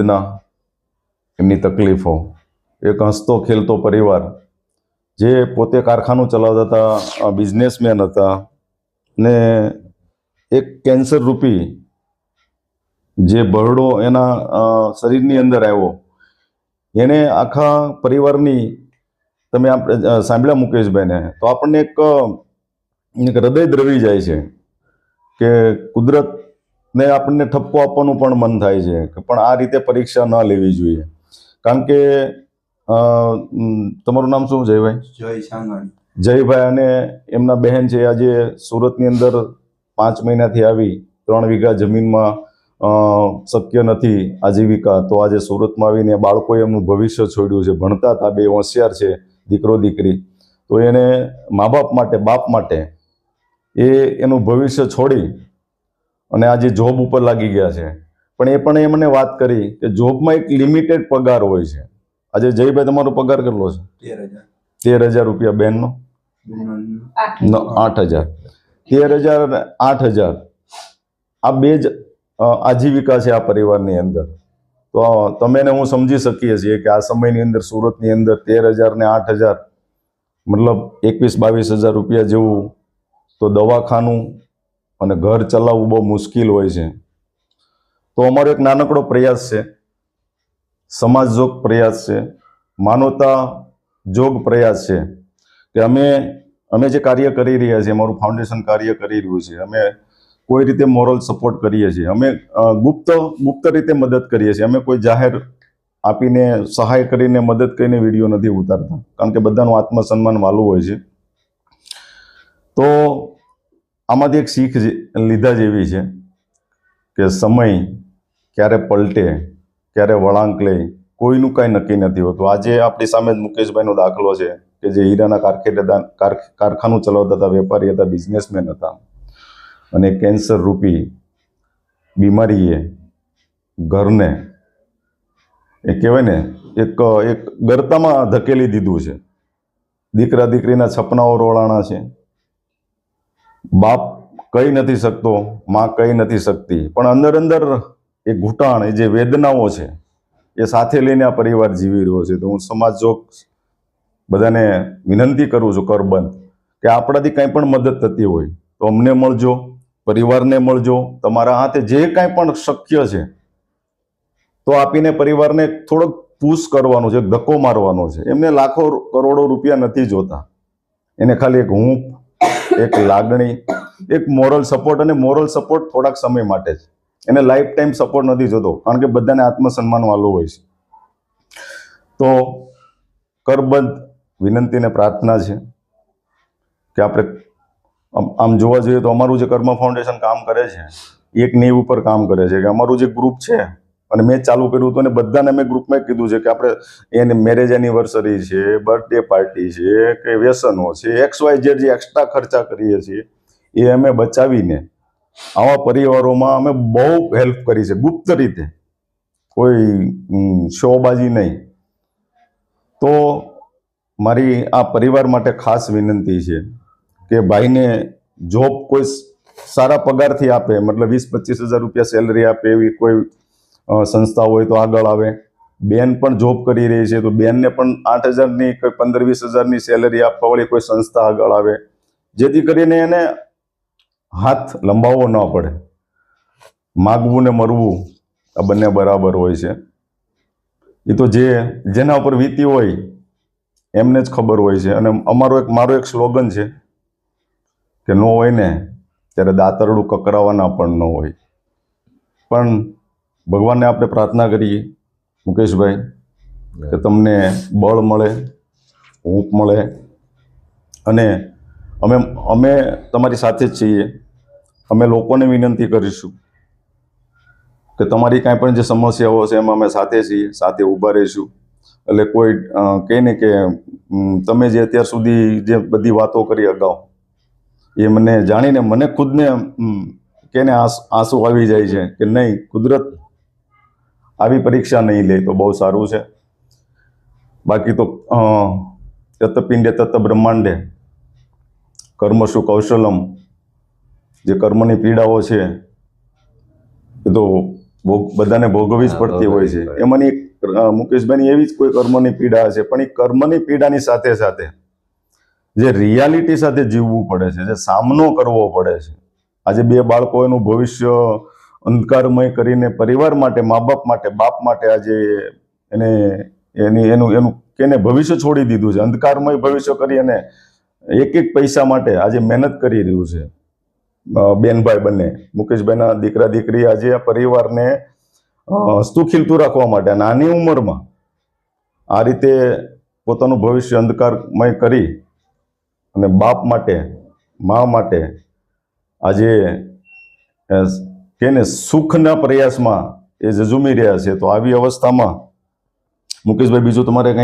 ના, એમની તકલીફો. એક હસતો ખેલતો પરિવાર, જે પોતે કારખાનું ચલાવતા હતા બિઝનેસમેન હતા, ને એક કેન્સર રૂપી, જે બરડો એના શરીરની અંદર આવ્યો. એને આખા પરિવારની, તમે આપણે સાંભળ્યા મુકેશભાઈને? તો આપણને એક હૃદય દ્રવી જાય છે કે કુદરતને આપણને ઠપકો આપવાનું પણ મન થાય છે કે પણ આ રીતે પરીક્ષા ન લેવી જોઈએ. કારણ કે તમારું નામ શું જયભાઈ? જય સાંગાણી જયભાઈ અને એમના બહેન છે આજે સુરતની અંદર પાંચ મહિનાથી આવી ત્રણ વીઘા જમીનમાં શક્ય નથી આજીવિકા. તો આજે સુરતમાં આવીને બાળકોએ એમનું ભવિષ્ય છોડ્યું છે ભણતા હતા બે હોશિયાર છે દીકરો દીકરી. તો એને મા બાપ માટે બાપ માટે એ એનું ભવિષ્ય છોડી અને આજે જોબ ઉપર લાગી ગયા છે. પણ એ પણ એ મને વાત કરી કે જોબમાં એક લિમિટેડ પગાર હોય છે. આજે જયભાઈ તમારો પગાર કેટલો છે? તેર હજાર. તેર હજાર રૂપિયા બેનનો? આઠ હજાર. તેર હજાર અને આઠ હજાર. આ બે જ આજીવિકા છે આ પરિવારની અંદર. તો તમે ને હું સમજી શકીએ છીએ કે આ સમયની અંદર સુરતની અંદર તેર હજાર ને આઠ હજાર મતલબ એકવીસ બાવીસ હજાર રૂપિયા જેવું તો દવાખાનું અને ઘર ચલાવવું બહુ મુશ્કેલ હોય છે. તો અમારો એક નાનકડો પ્રયાસ છે. સમાજ જોગ પ્રયાસ છે. માનવતા જોગ પ્રયાસ છે. કે અમે અમે જે કાર્ય કરી રહ્યા છીએ, અમારું ફાઉન્ડેશન કાર્ય કરી રહ્યું છે. અમે કોઈ રીતે મોરલ સપોર્ટ કરીએ છીએ. અમે ગુપ્ત ગુપ્ત રીતે મદદ કરીએ છીએ. અમે કોઈ જાહેર આપીને, સહાય કરીને, મદદ કરીને વીડિયો નથી ઉતારતા. કારણ કે બધાનું આત્મસન્માન વાલું હોય છે. તો આમાંથી એક શીખ લીધા જેવી છે કે સમય ક્યારે પલટે, ક્યારે વળાંક લે, કોઈનું કાંઈ નક્કી નથી હોતું. આજે આપણી સામે જ મુકેશભાઈનો દાખલો છે કે જે હીરાના કારખાનેદાર કાર- કારખાનું ચલાવતા હતા, વેપારી હતા, બિઝનેસમેન હતા. અને કેન્સર રૂપી બીમારીએ ઘરને, એ કહેવાય ને, એક એક ગરતામાં ધકેલી દીધું છે. દીકરા દીકરીના સપનાઓ રોળાણા છે. બાપ કહી નથી શકતો, માં કહી નથી શકતી. પણ અંદર અંદર એ ઘૂંટાણ, એ જે વેદનાઓ છે, એ સાથે લઈને આ પરિવાર જીવી રહ્યો છે. તો હું સમાજ જો બધાને વિનંતી કરું છું, કરબંધ, કે આપણાથી કંઈ પણ મદદ થતી હોય, તો અમને મળજો, પરિવારને મળજો. તમારા હાથે જે કાંઈ પણ શક્ય છે, તો આપીને પરિવારને થોડોક પુશ કરવાનો છે ધક્કો મારવાનો છે. એમને લાખો કરોડો રૂપિયા નથી જોતા. એને ખાલી એક હૂંફ એક લાગણી, એક મોરલ સપોર્ટ અને મોરલ સપોર્ટ થોડાક સમય માટે જ. એને લાઈફ ટાઈમ સપોર્ટ નથી જોતો, કારણ કે બધાને આત્મસન્માન વાલું હોય છે. તો કરબંધ વિનંતીને પ્રાર્થના છે કે આપણે આમ- જોવા જોઈએ તો અમારું જે કર્મ ફાઉન્ડેશન કામ કરે છે એક નેવ ઉપર કામ કરે છે, કે અમારું જે ગ્રુપ છે અને મેં ચાલુ કર્યું હતું અને બધાને મેં ગ્રુપમાં કીધું છે કે આપણે એની મેરેજ એનિવર્સરી છે બર્થડે પાર્ટી છે, કે વ્યસનો છે એક્સ વાય ઝેડ જે એક્સ્ટ્રા ખર્ચા કરીએ છીએ, એ અમે બચાવીને આવા પરિવારોમાં અમે બહુ હેલ્પ કરી છે, ગુપ્ત રીતે. કોઈ શોબાજી નહીં. તો મારી આ પરિવાર માટે ખાસ વિનંતી છે કે ભાઈને જોબ કોઈ સારા પગારથી આપે, મતલબ વીસ પચીસ હજાર રૂપિયા સેલરી આપે એવી કોઈ સંસ્થા હોય તો આગળ આવે. બેન પણ જોબ કરી રહી છે તો બેનને પણ આઠ હજારની કોઈ પંદર વીસ હજારની સેલરી આપવાવાળી કોઈ સંસ્થા આગળ આવે. જેથી કરીને એને હાથ લંબાવવો ન પડે. માગવું ને મરવું આ બંને બરાબર હોય છે. એ તો જે જેના ઉપર વીતી હોય એમને જ ખબર હોય છે. અને અમારો એક, મારો એક સ્લોગન છે કે ન હોય ને ત્યારે દાતરડું કકરાવાના પણ ન હોય. પણ ભગવાનને આપણે પ્રાર્થના કરીએ, મુકેશભાઈ, કે તમને બળ મળે, હૂંફ મળે અને અમે અમે તમારી સાથે જ છીએ. અમે લોકોને વિનંતી કરીશું કે તમારી કાંઈ પણ જે સમસ્યાઓ છે એમાં અમે સાથે છીએ, સાથે ઊભા રહીશું. એટલે કોઈ કહે ને કે તમે જે અત્યાર સુધી જે બધી વાતો કરી અગાઉ, એ મને જાણીને મને ખુદને કે ને આંસુ આવી જાય છે કે નહીં, કુદરત આવી પરીક્ષા નહીં લે તો બહુ સારું છે. બાકી તો અ, તત પિંડે તત બ્રહ્માંડે કર્મશુ કૌશલમ જે કર્મની પીડાઓ છે એ તો ભોગ બધાને ભોગવવી જ પડતી હોય છે. એમાંની મુકેશભાઈની એવી જ કોઈ કર્મની પીડા હશે પણ એ કર્મની પીડાની સાથે સાથે જે રિયાલિટી સાથે જીવવું પડે છે જે સામનો કરવો પડે છે. આજે બે બાળકો એનું ભવિષ્ય અંધકારમય કરીને પરિવાર માટે મા બાપ માટે બાપ માટે આજે એને, એની, એનું એનું કેને ભવિષ્ય છોડી દીધું છે. અંધકારમય ભવિષ્ય કરી અને એક એક પૈસા માટે આજે મહેનત કરી રહ્યું છે. બેનભાઈ બંને. મુકેશભાઈના દીકરા, દીકરી આજે આ પરિવારને હસતું રાખવા માટે નાની ઉંમરમાં આ રીતે પોતાનું ભવિષ્ય અંધકારમય કરી અને બાપ માટે, મા માટે આજે અ, કેને સુખના પ્રયાસમાં એ ઝઝુમી રહ્યા છે તો આવી અવસ્થામાં મુકેશભાઈ બીજું તમારે